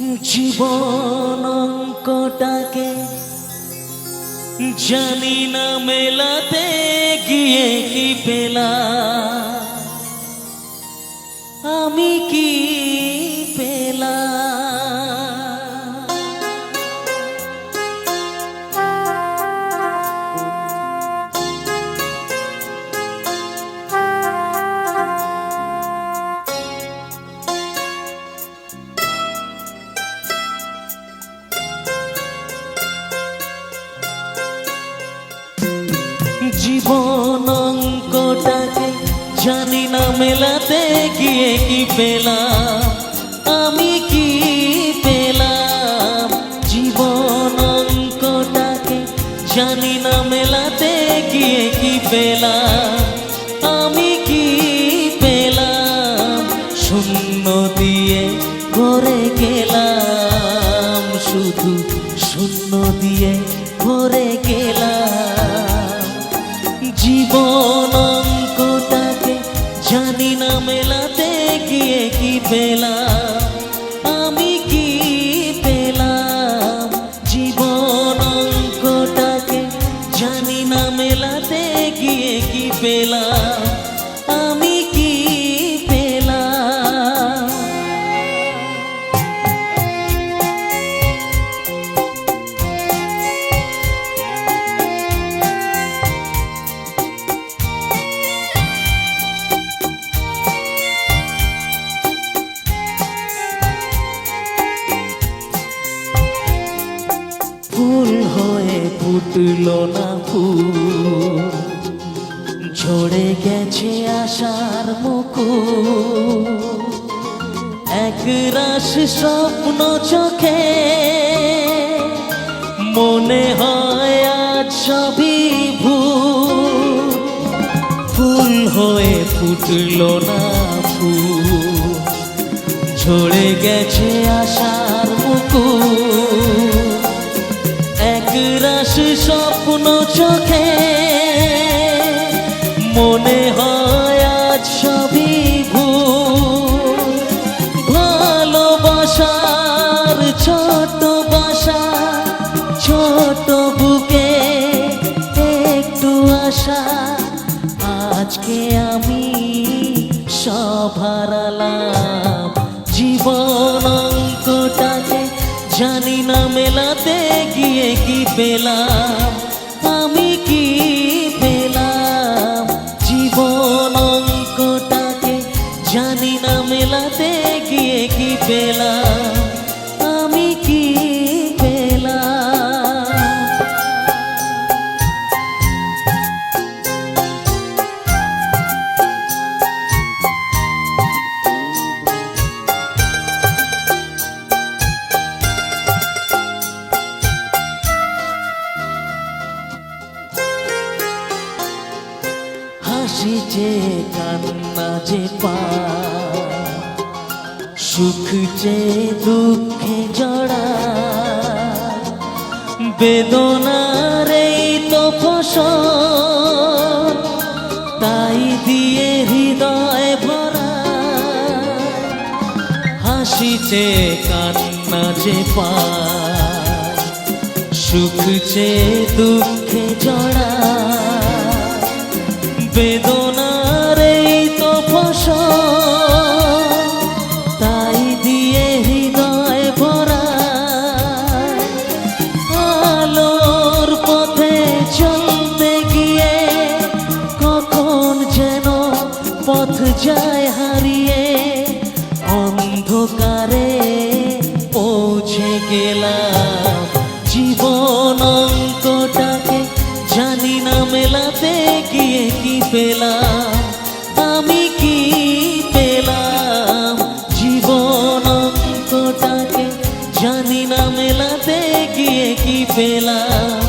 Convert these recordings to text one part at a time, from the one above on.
জীবন অঙ্কটাকে জানি না মেলাতে গিয়ে কি পেলা জীবন অঙ্কটাকে জানি না মেলাতে গিয়ে কি পেলাম? আমি কি পেলাম? জীবন অঙ্কটাকে জানি না মেলাতে গিয়ে কি পেলাম? আমি কি পেলাম? শূন্য দিয়ে ভরে গেলাম। জীবন অঙ্কটাকে জানি না মেলাতে গিয়ে কি পেলাম ফুটল না ফুল। ঝরে গেছে আশার মুকুল। এক রাস স্বপ্ন চোখে। মনে হয় আজ সবই ফুল হয়ে ফুটল না ফুল। ঝরে গেছে আশার চোখে। মনে হয় আজ সবই ভুল। ভালোবাসার ছোট বাসা, ছোট বুকে একটু আশা। আজকে আমি সব হারালাম। জীবন অঙ্কটাকে জানি না মেলাতে গিয়ে কি পেলাম। কান্না যে পায় সুখ যে দুঃখে জড়া। বেদনার এই তো তাই দিয়ে হৃদয় ভরা। হাসি যে কান্না যে পায় সুখ যে দুঃখে জড়া। বেদনার পৌঁছে গেলাম। জীবন অঙ্কটাকে জানি না মেলাতে গিয়ে কি পেলাম। আমি কি পেলাম? জীবন অঙ্কটাকে জানি না মেলাতে গিয়ে কি পেলাম।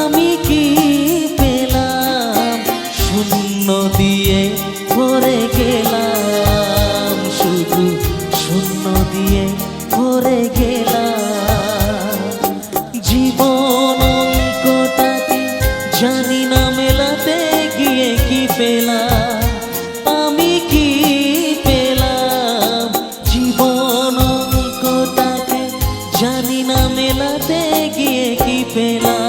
আমি দিয়ে ভরে গেলাম। জীবন কোটাকে জানি না মেলাতে গিয়ে কি পেলাম। আমি কি পেলাম? জীবন কোটাকে জানি না মেলাতে গিয়ে কি পেলাম।